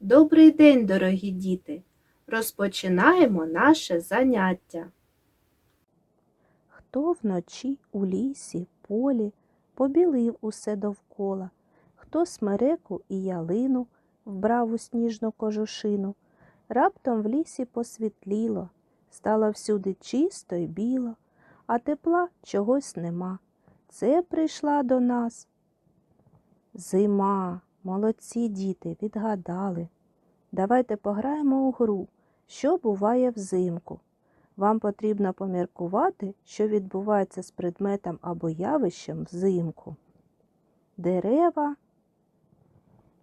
Добрий день, дорогі діти! Розпочинаємо наше заняття. Хто вночі у лісі, полі побілив усе довкола, хто смереку і ялину вбрав у сніжну кожушину, раптом в лісі посвітліло, стало всюди чисто й біло, а тепла чогось нема. Це прийшла до нас. Зима, молодці діти, відгадали. Давайте пограємо у гру, що буває взимку. Вам потрібно поміркувати, що відбувається з предметом або явищем взимку. Дерева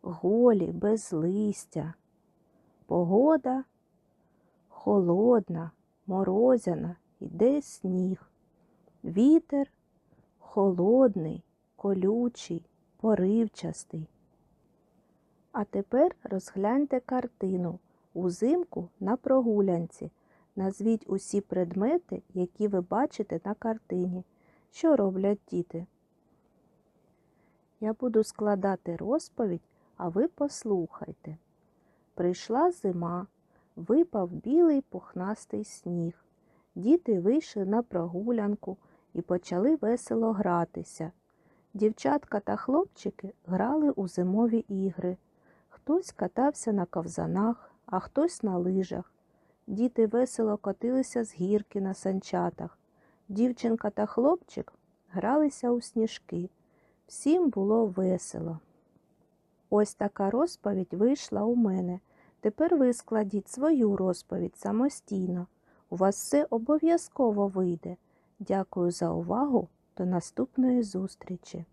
голі, без листя. Погода холодна, морозяна, йде сніг. Вітер холодний, колючий, поривчастий. А тепер розгляньте картину узимку на прогулянці. Назвіть усі предмети, які ви бачите на картині. Що роблять діти? Я буду складати розповідь, а ви послухайте. Прийшла зима, випав білий пухнастий сніг. Діти вийшли на прогулянку і почали весело гратися. Дівчатка та хлопчики грали у зимові ігри. Хтось катався на ковзанах, а хтось на лижах. Діти весело котилися з гірки на санчатах. Дівчинка та хлопчик гралися у сніжки. Всім було весело. Ось така розповідь вийшла у мене. Тепер ви складіть свою розповідь самостійно. У вас все обов'язково вийде. Дякую за увагу. До наступної зустрічі!